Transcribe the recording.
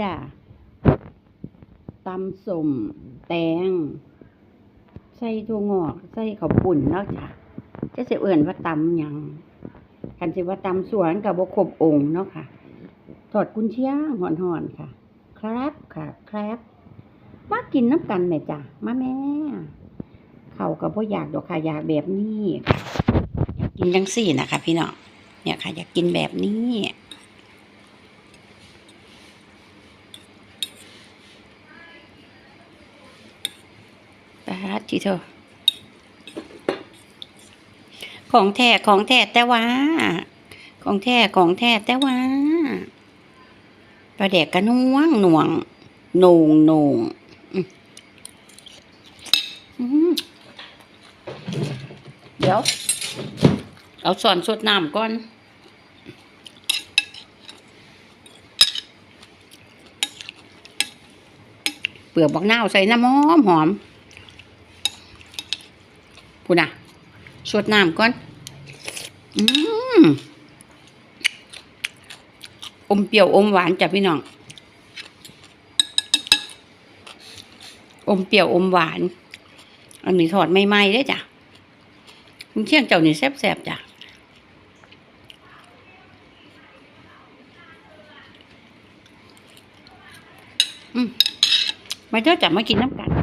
จ้าตำสมแตง ใส่ถั่วงอกใส่ข้าวปุ่นเนาะจ้ะจะสิเอื่นว่าตำหยังคันสิว่าตำสวนกับบ่ครบองค์เนาะค่ะทอดกุนเชียงหอนๆค่ะ ครับค่ะ ครับมากินน้ำกันแม่จ้ะมาแม่เขาก็บ่อยากดอกค่ะอยากแบบนี้อยากกินจังสี่นะคะ พี่น้องเนี่ยค่ะ อยากกินแบบนี้ ปาดทีเถอของแท้ของแท้แต่ว่า ของแท้ของแท้แต่ว่าปลาแดกกระน่วงหน่วงโหนงโหนงเดี๋ยว เอาส่อนสดน้ำก่อนเปลือกบักนาวใส่น้ำหอมหอม พูดนะสดน้ำก่อน อืมอมเปรี้ยวอมหวานจ้ะพี่น้อง อมเปรี้ยวอมหวาน อันนี้ทอดใหม่ๆได้จ้ะคุณเชียงเจ้านี่แซ่บๆจ้ะอืมมาเจ้าจับมากินน้ำกัน